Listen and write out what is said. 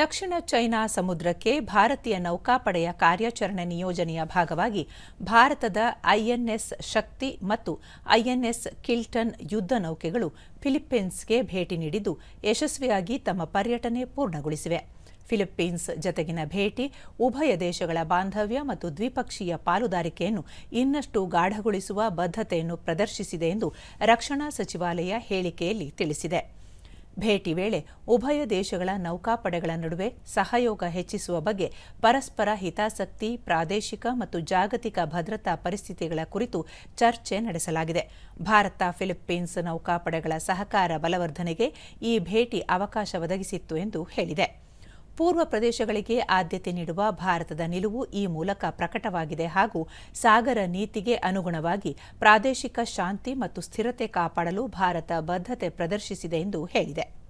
ದಕ್ಷಿಣ China ಸಮುದ್ರಕ್ಕೆ ಭಾರತೀಯ ನೌಕಾಪಡೆಯ ಕಾರ್ಯಾಚರಣೆ ನಿಯೋಜನೆಯ ಭಾಗವಾಗಿ ಭಾರತದ ಐಎನ್ಎಸ್ ಶಕ್ತಿ ಮತ್ತು ಐಎನ್ಎಸ್ ಕಿಲ್ಟನ್ ಯುದ್ಧ ನೌಕೆಗಳು ಫಿಲಿಪ್ಪೀನ್ಸ್ಗೆ ಭೇಟಿ ನೀಡಿದ್ದು ಯಶಸ್ವಿಯಾಗಿ ತಮ್ಮ ಪರ್ಯಟನೆ ಪೂರ್ಣಗೊಳಿಸಿವೆ. ಫಿಲಿಪ್ಪೀನ್ಸ್ ಜತೆಗಿನ ಭೇಟಿ ಉಭಯ ದೇಶಗಳ ಬಾಂಧವ್ಯ ಮತ್ತು ದ್ವಿಪಕ್ಷೀಯ ಪಾಲುದಾರಿಕೆಯನ್ನು ಇನ್ನಷ್ಟು ಗಾಢಗೊಳಿಸುವ ಬದ್ಧತೆಯನ್ನು ಪ್ರದರ್ಶಿಸಿದೆ ಎಂದು ರಕ್ಷಣಾ ಸಚಿವಾಲಯ ಹೇಳಿಕೆಯಲ್ಲಿ ತಿಳಿಸಿದೆ. ಭೇಟಿ ವೇಳೆ ಉಭಯ ದೇಶಗಳ ನೌಕಾಪಡೆಗಳ ನಡುವೆ ಸಹಯೋಗ ಹೆಚ್ಚಿಸುವ ಬಗ್ಗೆ ಪರಸ್ಪರ ಹಿತಾಸಕ್ತಿ, ಪ್ರಾದೇಶಿಕ ಮತ್ತು ಜಾಗತಿಕ ಭದ್ರತಾ ಪರಿಸ್ಥಿತಿಗಳ ಕುರಿತು ಚರ್ಚೆ ನಡೆಸಲಾಗಿದೆ. ಭಾರತ, ಫಿಲಿಪ್ಪೀನ್ಸ್ ನೌಕಾಪಡೆಗಳ ಸಹಕಾರ ಬಲವರ್ಧನೆಗೆ ಈ ಭೇಟಿ ಅವಕಾಶ ಒದಗಿಸಿತ್ತು ಎಂದು ಹೇಳಿದೆ. ಪೂರ್ವ ಪ್ರದೇಶಗಳಿಗೆ ಆದ್ಯತೆ ನೀಡುವ ಭಾರತದ ನಿಲುವು ಈ ಮೂಲಕ ಪ್ರಕಟವಾಗಿದೆ ಹಾಗೂ ಸಾಗರ ನೀತಿಗೆ ಅನುಗುಣವಾಗಿ ಪ್ರಾದೇಶಿಕ ಶಾಂತಿ ಮತ್ತು ಸ್ಥಿರತೆ ಕಾಪಾಡಲು ಭಾರತ ಬದ್ಧತೆ ಪ್ರದರ್ಶಿಸಿದೆ ಎಂದು ಹೇಳಿದೆ.